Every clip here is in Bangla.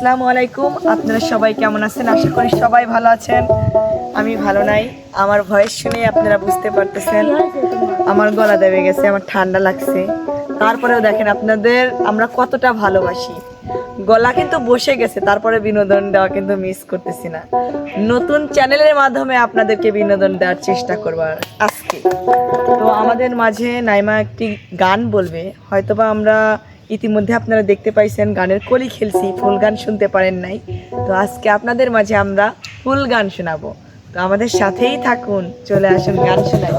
আসসালামু আলাইকুম। আপনারা সবাই কেমন আছেন? আশা করি সবাই ভালো আছেন। আমি ভালো নাই। আমার ভয়েস শুনে আপনারা বুঝতে পারতেছেন। আমার গলা দেবে গেছে, আমার ঠান্ডা লাগছে। তারপরেও দেখেন আপনাদের আমরা কতটা ভালোবাসি। গলা কিন্তু বসে গেছে, তারপরে বিনোদন দেওয়া কিন্তু মিস করতেছি না। নতুন চ্যানেলের মাধ্যমে আপনাদেরকে বিনোদন দেওয়ার চেষ্টা করব আজকে। তো আমাদের মাঝে নাইমা একটি গান বলবে। হয়তোবা আমরা ইতিমধ্যে আপনারা দেখতে পাইছেন গানের কলি খেলছি ফুল গান শুনতে পারেন নাই। তো আজকে আপনাদের মাঝে আমরা ফুল গান শোনাবো। তো আমাদের সাথেই থাকুন চলে আসুন গান শোনাই।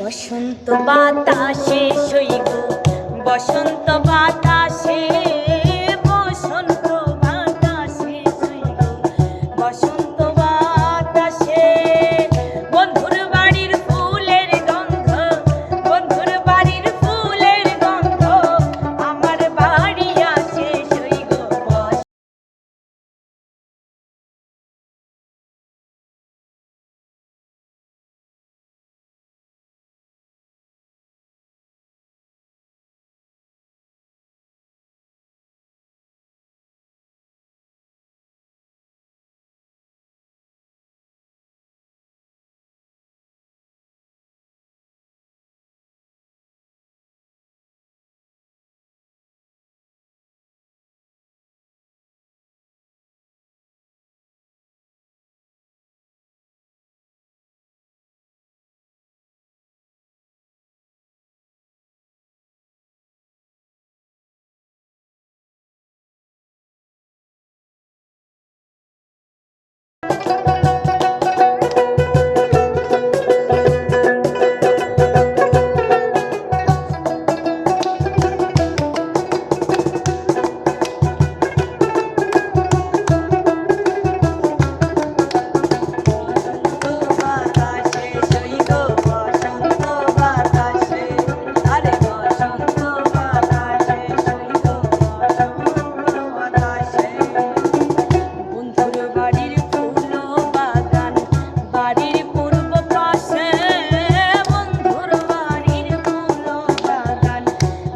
বসন্ত বাতাসে শৈব বসন্ত বাতাসে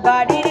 everybody.